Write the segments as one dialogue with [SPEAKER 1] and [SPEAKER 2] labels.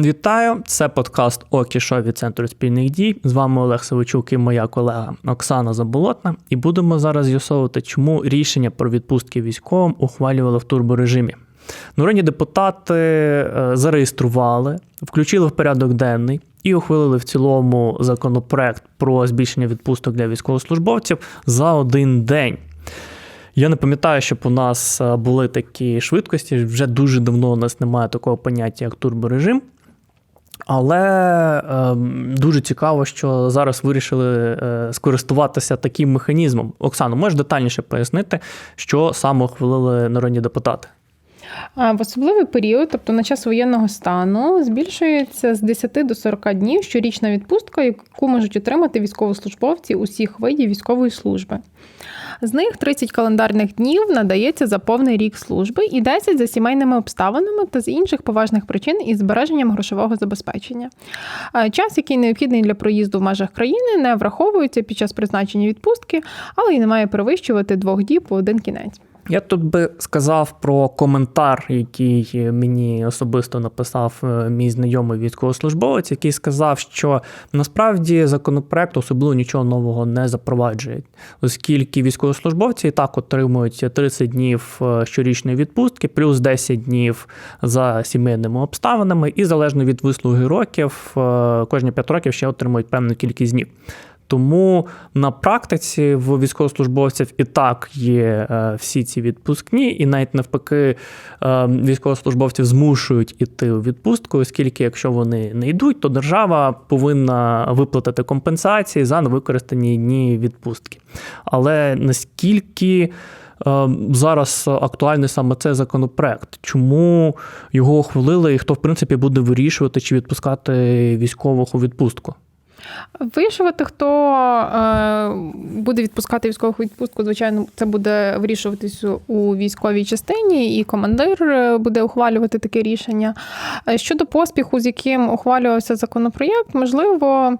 [SPEAKER 1] Вітаю! Це подкаст Окі Шо від Центру спільних дій. З вами Олег Савичук і моя колега Оксана Заболотна. І будемо зараз з'ясовувати, чому рішення про відпустки військовим ухвалювали в турборежимі. Народні депутати е, зареєстрували, включили в порядок денний і ухвалили в цілому законопроект про збільшення відпусток для військовослужбовців за один день. Я не пам'ятаю, щоб у нас е, були такі швидкості. Вже дуже давно у нас немає такого поняття, як турборежим. Але е, дуже цікаво, що зараз вирішили е, скористуватися таким механізмом. Оксано, можеш детальніше пояснити, що саме ухвалили народні депутати?
[SPEAKER 2] В особливий період, тобто на час воєнного стану, збільшується з 10 до 40 днів щорічна відпустка, яку можуть отримати військовослужбовці усіх видів військової служби. З них 30 календарних днів надається за повний рік служби і 10 за сімейними обставинами та з інших поважних причин із збереженням грошового забезпечення. Час, який необхідний для проїзду в межах країни, не враховується під час призначення відпустки, але й не має перевищувати двох діб по один кінець.
[SPEAKER 1] Я тут би сказав про коментар, який мені особисто написав е, мій знайомий військовослужбовець, який сказав, що насправді законопроект особливо нічого нового не запроваджує, оскільки військовослужбовці і так отримують 30 днів е, щорічної відпустки, плюс 10 днів за сімейними обставинами, і залежно від вислуги років, е, кожні 5 років ще отримують певну кількість днів. Тому на практиці в військовослужбовців і так є е, всі ці відпускні, і навіть навпаки е, військовослужбовців змушують іти у відпустку, оскільки, якщо вони не йдуть, то держава повинна виплатити компенсації за невикористані дні відпустки. Але наскільки е, зараз актуальний саме цей законопроект, чому його ухвалили, і хто в принципі буде вирішувати, чи відпускати військових у відпустку?
[SPEAKER 2] Вирішувати, хто е, буде відпускати військову відпустку, звичайно, це буде вирішуватись у військовій частині, і командир е, буде ухвалювати таке рішення. Е, щодо поспіху, з яким ухвалювався законопроєкт, можливо.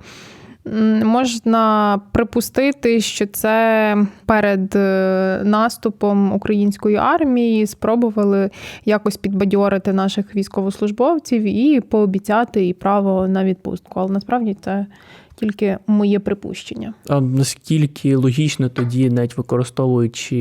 [SPEAKER 2] Можна припустити, що це перед е, наступом української армії спробували якось підбадьорити наших військовослужбовців і пообіцяти і право на відпустку. Але насправді це тільки моє припущення.
[SPEAKER 1] А наскільки логічно тоді, навіть використовуючи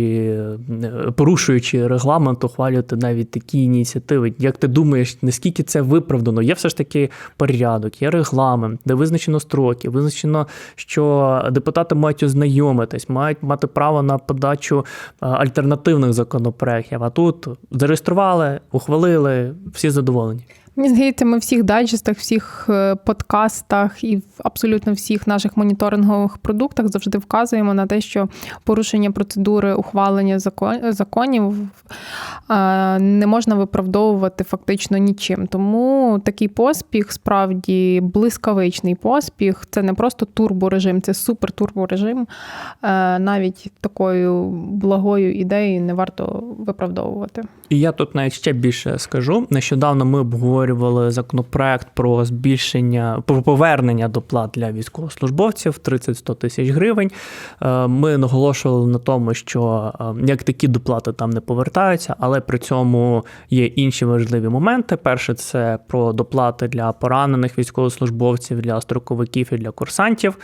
[SPEAKER 1] е, порушуючи регламент, ухвалювати навіть такі ініціативи? Як ти думаєш, наскільки це виправдано? Є все ж таки порядок, є регламент, де визначено строки, визначено, що депутати мають ознайомитись, мають мати право на подачу е, альтернативних законопроєктів. А тут зареєстрували, ухвалили, всі задоволені.
[SPEAKER 2] Мені здається, ми всіх дайджестах, всіх е, подкастах і в абсолютно всіх наших моніторингових продуктах завжди вказуємо на те, що порушення процедури ухвалення законів е, не можна виправдовувати фактично нічим. Тому такий поспіх, справді блискавичний поспіх. Це не просто турборежим, це супер-турборежим. Е, навіть такою благою ідеєю не варто виправдовувати.
[SPEAKER 1] І я тут навіть ще більше скажу. Нещодавно ми обговорювали обговорювали законопроект про збільшення про повернення доплат для військовослужбовців 30-100 тисяч гривень. Е, ми наголошували на тому, що е, як такі доплати там не повертаються, але при цьому є інші важливі моменти. Перше, це про доплати для поранених військовослужбовців, для строковиків і для курсантів,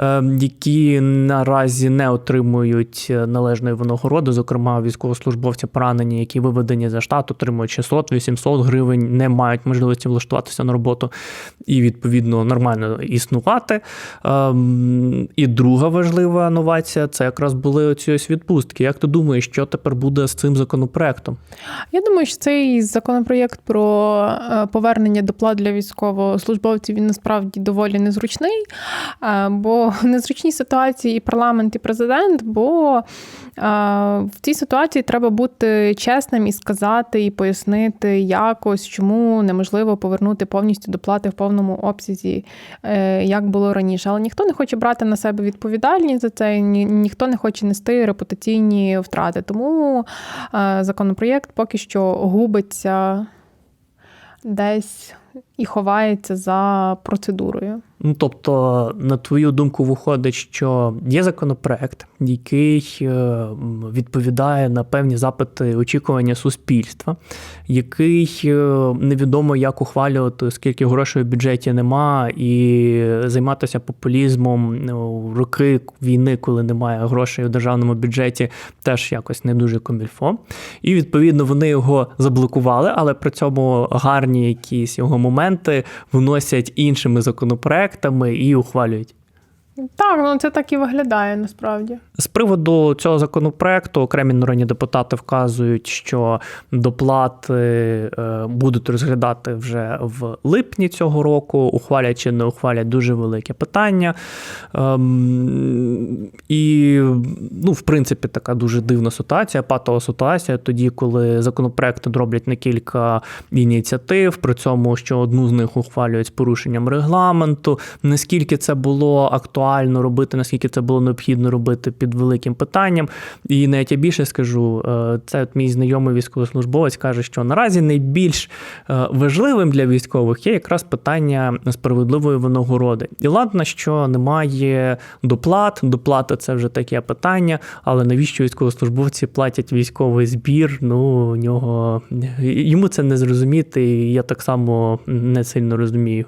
[SPEAKER 1] е, які наразі не отримують належної винагороди. Зокрема, військовослужбовці поранені, які виведені за штат, отримують 600-800 гривень, не мають можливості влаштуватися на роботу і, відповідно, нормально існувати. Ем, і друга важлива новація це якраз були оці ось відпустки. Як ти думаєш, що тепер буде з цим законопроектом?
[SPEAKER 2] Я думаю, що цей законопроєкт про е, повернення доплат для військовослужбовців він насправді доволі незручний, е, бо в незручній ситуації і парламент, і президент, бо в цій ситуації треба бути чесним і сказати, і пояснити якось, чому неможливо повернути повністю доплати в повному обсязі, е, як було раніше. Але ніхто не хоче брати на себе відповідальність за це, ні, ніхто не хоче нести репутаційні втрати. Тому е, законопроєкт поки що губиться десь і ховається за процедурою.
[SPEAKER 1] Ну, тобто, на твою думку, виходить, що є законопроект, який е, відповідає на певні запити очікування суспільства, який е, невідомо як ухвалювати, оскільки грошей у бюджеті нема, і займатися популізмом в роки війни, коли немає грошей у державному бюджеті, теж якось не дуже комільфо. І відповідно вони його заблокували, але при цьому гарні якісь його моменти вносять іншими законопроектами і ухвалюють.
[SPEAKER 2] Так, ну це так і виглядає насправді.
[SPEAKER 1] З приводу цього законопроекту окремі народні депутати вказують, що доплати е, будуть розглядати вже в липні цього року. Ухвалять чи не ухвалять дуже велике питання. Ем, і, ну, в принципі, така дуже дивна ситуація, патова ситуація, тоді, коли законопроекти роблять на кілька ініціатив, при цьому, що одну з них ухвалюють з порушенням регламенту. Наскільки це було актуально робити, наскільки це було необхідно робити під великим питанням. І навіть я більше скажу, е, це от мій знайомий військовослужбовець каже, що наразі найбільш е, важливим для військових є якраз питання справедливої винагороди. І ладно, що немає доплат. Доплата це вже таке питання, але навіщо військовослужбовці платять військовий збір? Ну, нього йому це не зрозуміти, і я так само не сильно розумію.